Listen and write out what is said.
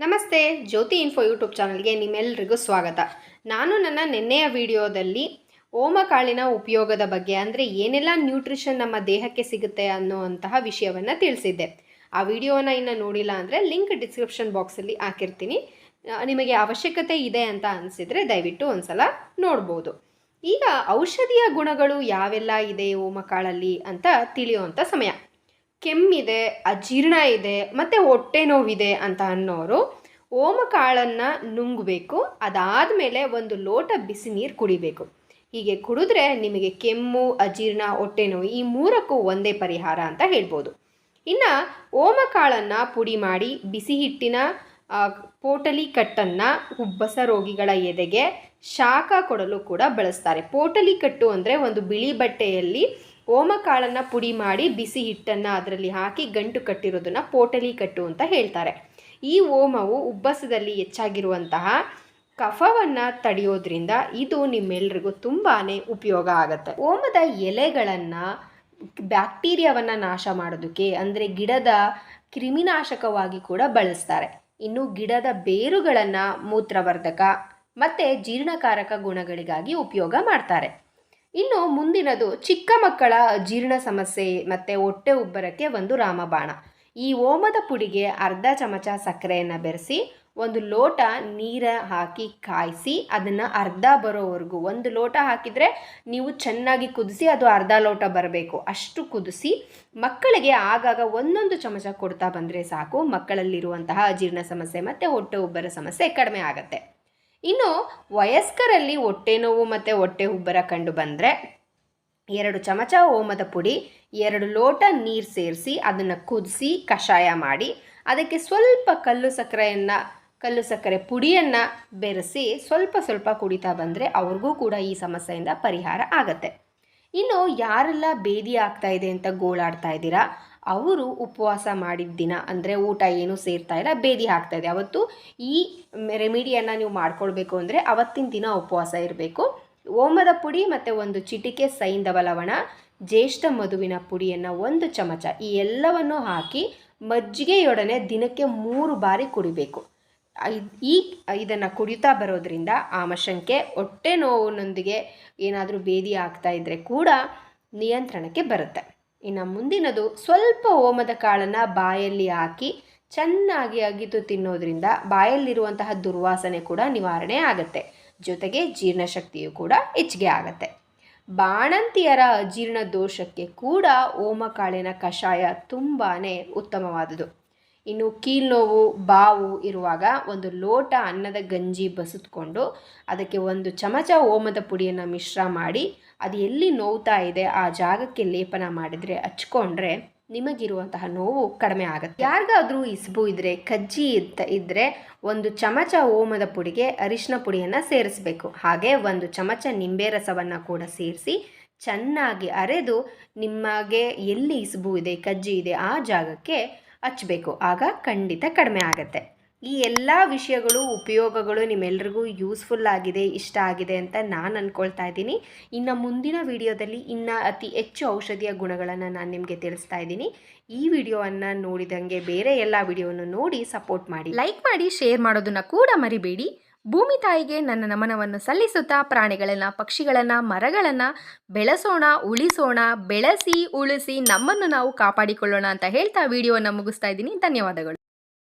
ನಮಸ್ತೆ, ಜ್ಯೋತಿ info YouTube ಚಾನಲ್ಗೆ ನಿಮ್ಮೆಲ್ಲರಿಗೂ ಸ್ವಾಗತ. ನಾನು ನನ್ನ ನಿನ್ನೆಯ ವಿಡಿಯೋದಲ್ಲಿ ಓಮಕಾಳಿನ ಉಪಯೋಗದ ಬಗ್ಗೆ, ಅಂದರೆ ಏನೆಲ್ಲ ನ್ಯೂಟ್ರಿಷನ್ ನಮ್ಮ ದೇಹಕ್ಕೆ ಸಿಗುತ್ತೆ ಅನ್ನೋವಂತಹ ವಿಷಯವನ್ನು ತಿಳಿಸಿದ್ದೆ. ಆ ವಿಡಿಯೋನ ಇನ್ನು ನೋಡಿಲ್ಲ ಅಂದರೆ ಲಿಂಕ್ ಡಿಸ್ಕ್ರಿಪ್ಷನ್ ಬಾಕ್ಸಲ್ಲಿ ಹಾಕಿರ್ತೀನಿ. ನಿಮಗೆ ಅವಶ್ಯಕತೆ ಇದೆ ಅಂತ ಅನಿಸಿದರೆ ದಯವಿಟ್ಟು ಒಂದ್ಸಲ ನೋಡ್ಬೋದು. ಈಗ ಔಷಧಿಯ ಗುಣಗಳು ಯಾವೆಲ್ಲ ಇದೆ ಓಮಕಾಳಲ್ಲಿ ಅಂತ ತಿಳಿಯುವಂಥ ಸಮಯ. ಕೆಮ್ಮಿದೆ, ಅಜೀರ್ಣ ಇದೆ, ಮತ್ತು ಹೊಟ್ಟೆ ನೋವಿದೆ ಅಂತ ಅನ್ನೋರು ಓಮಕಾಳನ್ನು ನುಂಗಬೇಕು. ಅದಾದ ಮೇಲೆ ಒಂದು ಲೋಟ ಬಿಸಿ ನೀರು ಕುಡಿಬೇಕು. ಹೀಗೆ ಕುಡಿದ್ರೆ ನಿಮಗೆ ಕೆಮ್ಮು, ಅಜೀರ್ಣ, ಹೊಟ್ಟೆ ನೋವು ಈ ಮೂರಕ್ಕೂ ಒಂದೇ ಪರಿಹಾರ ಅಂತ ಹೇಳ್ಬೋದು. ಇನ್ನು ಓಮಕಾಳನ್ನು ಪುಡಿ ಮಾಡಿ ಬಿಸಿ ಹಿಟ್ಟಿನ ಪೋಟಲಿ ಕಟ್ಟನ್ನು ಉಬ್ಬಸ ರೋಗಿಗಳ ಎದೆಗೆ ಶಾಖ ಕೊಡಲು ಕೂಡ ಬಳಸ್ತಾರೆ. ಪೋಟಲಿ ಕಟ್ಟು ಅಂದರೆ ಒಂದು ಬಿಳಿ ಬಟ್ಟೆಯಲ್ಲಿ ಓಮಕಾಳನ್ನು ಪುಡಿ ಮಾಡಿ ಬಿಸಿ ಹಿಟ್ಟನ್ನು ಅದರಲ್ಲಿ ಹಾಕಿ ಗಂಟು ಕಟ್ಟಿರೋದನ್ನು ಪೋಟಲಿ ಕಟ್ಟು ಅಂತ ಹೇಳ್ತಾರೆ. ಈ ಓಮವು ಉಬ್ಬಸದಲ್ಲಿ ಹೆಚ್ಚಾಗಿರುವಂತಹ ಕಫವನ್ನು ತಡೆಯೋದ್ರಿಂದ ಇದು ನಿಮ್ಮೆಲ್ರಿಗೂ ತುಂಬಾ ಉಪಯೋಗ ಆಗುತ್ತೆ. ಓಮದ ಎಲೆಗಳನ್ನು, ಬ್ಯಾಕ್ಟೀರಿಯಾವನ್ನು ನಾಶ ಮಾಡೋದಕ್ಕೆ ಅಂದರೆ ಗಿಡದ ಕ್ರಿಮಿನಾಶಕವಾಗಿ ಕೂಡ ಬಳಸ್ತಾರೆ. ಇನ್ನು ಗಿಡದ ಬೇರುಗಳನ್ನು ಮೂತ್ರವರ್ಧಕ ಮತ್ತು ಜೀರ್ಣಕಾರಕ ಗುಣಗಳಿಗಾಗಿ ಉಪಯೋಗ ಮಾಡ್ತಾರೆ. ಇನ್ನು ಮುಂದಿನದು ಚಿಕ್ಕ ಮಕ್ಕಳ ಜೀರ್ಣ ಸಮಸ್ಯೆ ಮತ್ತು ಹೊಟ್ಟೆ ಉಬ್ಬರಕ್ಕೆ ಒಂದು ರಾಮಬಾಣ. ಈ ಓಮದ ಪುಡಿಗೆ ಅರ್ಧ ಚಮಚ ಸಕ್ಕರೆಯನ್ನು ಬೆರೆಸಿ, ಒಂದು ಲೋಟ ನೀರ ಹಾಕಿ ಕಾಯಿಸಿ, ಅದನ್ನು ಅರ್ಧ ಬರೋವರೆಗೂ ಒಂದು ಲೋಟ ಹಾಕಿದರೆ ನೀವು ಚೆನ್ನಾಗಿ ಕುದಿಸಿ, ಅದು ಅರ್ಧ ಲೋಟ ಬರಬೇಕು. ಅಷ್ಟು ಕುದಿಸಿ, ಮಕ್ಕಳಿಗೆ ಆಗಾಗ ಒಂದೊಂದು ಚಮಚ ಕೊಡ್ತಾ ಬಂದರೆ ಸಾಕು. ಮಕ್ಕಳಲ್ಲಿರುವಂತಹ ಅಜೀರ್ಣ ಸಮಸ್ಯೆ ಮತ್ತು ಹೊಟ್ಟೆ ಉಬ್ಬರ ಸಮಸ್ಯೆ ಕಡಿಮೆ ಆಗುತ್ತೆ. ಇನ್ನು ವಯಸ್ಕರಲ್ಲಿ ಹೊಟ್ಟೆ ನೋವು ಮತ್ತು ಹೊಟ್ಟೆ ಉಬ್ಬರ ಕಂಡು ಬಂದರೆ ಎರಡು ಚಮಚ ಓಮದ ಪುಡಿ, ಎರಡು ಲೋಟ ನೀರು ಸೇರಿಸಿ ಅದನ್ನು ಕುದಿಸಿ ಕಷಾಯ ಮಾಡಿ, ಅದಕ್ಕೆ ಸ್ವಲ್ಪ ಕಲ್ಲು ಸಕ್ಕರೆಯನ್ನು, ಕಲ್ಲು ಸಕ್ಕರೆ ಪುಡಿಯನ್ನು ಬೆರೆಸಿ ಸ್ವಲ್ಪ ಸ್ವಲ್ಪ ಕುಡಿತಾ ಬಂದರೆ ಅವ್ರಿಗೂ ಕೂಡ ಈ ಸಮಸ್ಯೆಯಿಂದ ಪರಿಹಾರ ಆಗತ್ತೆ. ಇನ್ನು ಯಾರೆಲ್ಲ ಬೇದಿ ಆಗ್ತಾ ಇದೆ ಅಂತ ಗೋಳಾಡ್ತಾ ಇದ್ದೀರಾ, ಅವರು ಉಪವಾಸ ಮಾಡಿದ ದಿನ ಅಂದರೆ ಊಟ ಏನು ಸೇರ್ತಾ ಇಲ್ಲ ಬೇದಿ ಆಗ್ತಾ ಇದೆ. ಅವತ್ತು ಈ ರೆಮಿಡಿಯನ್ನು ನೀವು ಮಾಡ್ಕೊಳ್ಬೇಕು ಅಂದರೆ ಅವತ್ತಿನ ದಿನ ಉಪವಾಸ ಇರಬೇಕು. ಓಮದ ಪುಡಿ ಮತ್ತು ಒಂದು ಚಿಟಿಕೆ ಸೈಂಧವ ಲವಣ ಜ್ಯೇಷ್ಠ ಮಧುವಿನ ಪುಡಿಯನ್ನು ಒಂದು ಚಮಚ, ಈ ಎಲ್ಲವನ್ನು ಹಾಕಿ ಮಜ್ಜಿಗೆಯೊಡನೆ ದಿನಕ್ಕೆ ಮೂರು ಬಾರಿ ಕುಡಿಬೇಕು. ಈ ಇದನ್ನು ಕುಡಿತಾ ಬರೋದ್ರಿಂದ ಆಮಶಂಕೆ ಹೊಟ್ಟೆ ನೋವಿನೊಂದಿಗೆ ಏನಾದರೂ ಬೇದಿ ಆಗ್ತಾ ಇದ್ದರೆ ಕೂಡ ನಿಯಂತ್ರಣಕ್ಕೆ ಬರುತ್ತೆ. ಇನ್ನು ಮುಂದಿನದು, ಸ್ವಲ್ಪ ಓಮದ ಕಾಳನ್ನು ಬಾಯಲ್ಲಿ ಹಾಕಿ ಚೆನ್ನಾಗಿ ಅಗಿದು ತಿನ್ನೋದ್ರಿಂದ ಬಾಯಲ್ಲಿರುವಂತಹ ದುರ್ವಾಸನೆ ಕೂಡ ನಿವಾರಣೆ ಆಗುತ್ತೆ. ಜೊತೆಗೆ ಜೀರ್ಣಶಕ್ತಿಯು ಕೂಡ ಹೆಚ್ಚಿಗೆ ಆಗುತ್ತೆ. ಬಾಣಂತಿಯರ ಜೀರ್ಣ ದೋಷಕ್ಕೆ ಕೂಡ ಓಮಕಾಳಿನ ಕಷಾಯ ತುಂಬಾ ಉತ್ತಮವಾದುದು ಇನ್ನು ಕೀಲ್ನೋವು ಬಾವು ಇರುವಾಗ ಒಂದು ಲೋಟ ಅನ್ನದ ಗಂಜಿ ಬಸಿದ್ಕೊಂಡು ಅದಕ್ಕೆ ಒಂದು ಚಮಚ ಓಮದ ಪುಡಿಯನ್ನು ಮಿಶ್ರ ಮಾಡಿ, ಅದು ಎಲ್ಲಿ ನೋವ್ತಾ ಇದೆ ಆ ಜಾಗಕ್ಕೆ ಲೇಪನ ಮಾಡಿದರೆ, ಹಚ್ಕೊಂಡ್ರೆ ನಿಮಗಿರುವಂತಹ ನೋವು ಕಡಿಮೆ ಆಗುತ್ತೆ. ಯಾರಿಗಾದ್ರೂ ಇಸ್ಬು ಇದ್ದರೆ ಕಜ್ಜಿ ಇದ್ದ ಇದ್ದರೆ ಒಂದು ಚಮಚ ಓಮದ ಪುಡಿಗೆ ಅರಿಶಿನ ಪುಡಿಯನ್ನು ಸೇರಿಸಬೇಕು. ಹಾಗೆ ಒಂದು ಚಮಚ ನಿಂಬೆ ರಸವನ್ನು ಕೂಡ ಸೇರಿಸಿ ಚೆನ್ನಾಗಿ ಅರೆದು ನಿಮಗೆ ಎಲ್ಲಿ ಇಸ್ಬು ಇದೆ, ಕಜ್ಜಿ ಇದೆ ಆ ಜಾಗಕ್ಕೆ ಹಚ್ಚಬೇಕು ಆಗ ಖಂಡಿತ ಕಡಿಮೆ ಆಗುತ್ತೆ. ಈ ಎಲ್ಲ ವಿಷಯಗಳು, ಉಪಯೋಗಗಳು ನಿಮ್ಮೆಲ್ರಿಗೂ ಯೂಸ್ಫುಲ್ ಆಗಿದೆ, ಇಷ್ಟ ಆಗಿದೆ ಅಂತ ನಾನು ಅಂದ್ಕೊಳ್ತಾ ಇದ್ದೀನಿ. ಇನ್ನು ಮುಂದಿನ ವಿಡಿಯೋದಲ್ಲಿ ಇನ್ನು ಅತಿ ಹೆಚ್ಚು ಔಷಧಿಯ ಗುಣಗಳನ್ನು ನಾನು ನಿಮಗೆ ತಿಳಿಸ್ತಾ ಇದ್ದೀನಿ. ಈ ವಿಡಿಯೋವನ್ನು ನೋಡಿದಂಗೆ ಬೇರೆ ಎಲ್ಲ ವಿಡಿಯೋವನ್ನು ನೋಡಿ ಸಪೋರ್ಟ್ ಮಾಡಿ. ಲೈಕ್ ಮಾಡಿ ಶೇರ್ ಮಾಡೋದನ್ನು ಕೂಡ ಮರಿಬೇಡಿ. ಭೂಮಿ ತಾಯಿಗೆ ನನ್ನ ನಮನವನ್ನು ಸಲ್ಲಿಸುತ್ತಾ ಪ್ರಾಣಿಗಳನ್ನು, ಪಕ್ಷಿಗಳನ್ನು, ಮರಗಳನ್ನು ಬೆಳೆಸೋಣ, ಉಳಿಸೋಣ, ಬೆಳೆಸಿ, ಉಳಿಸಿ ನಮ್ಮನ್ನು ನಾವು ಕಾಪಾಡಿಕೊಳ್ಳೋಣ ಅಂತ ಹೇಳ್ತಾ ವಿಡಿಯೋವನ್ನು ಮುಗಿಸ್ತಾ ಇದ್ದೀನಿ. ಧನ್ಯವಾದಗಳು.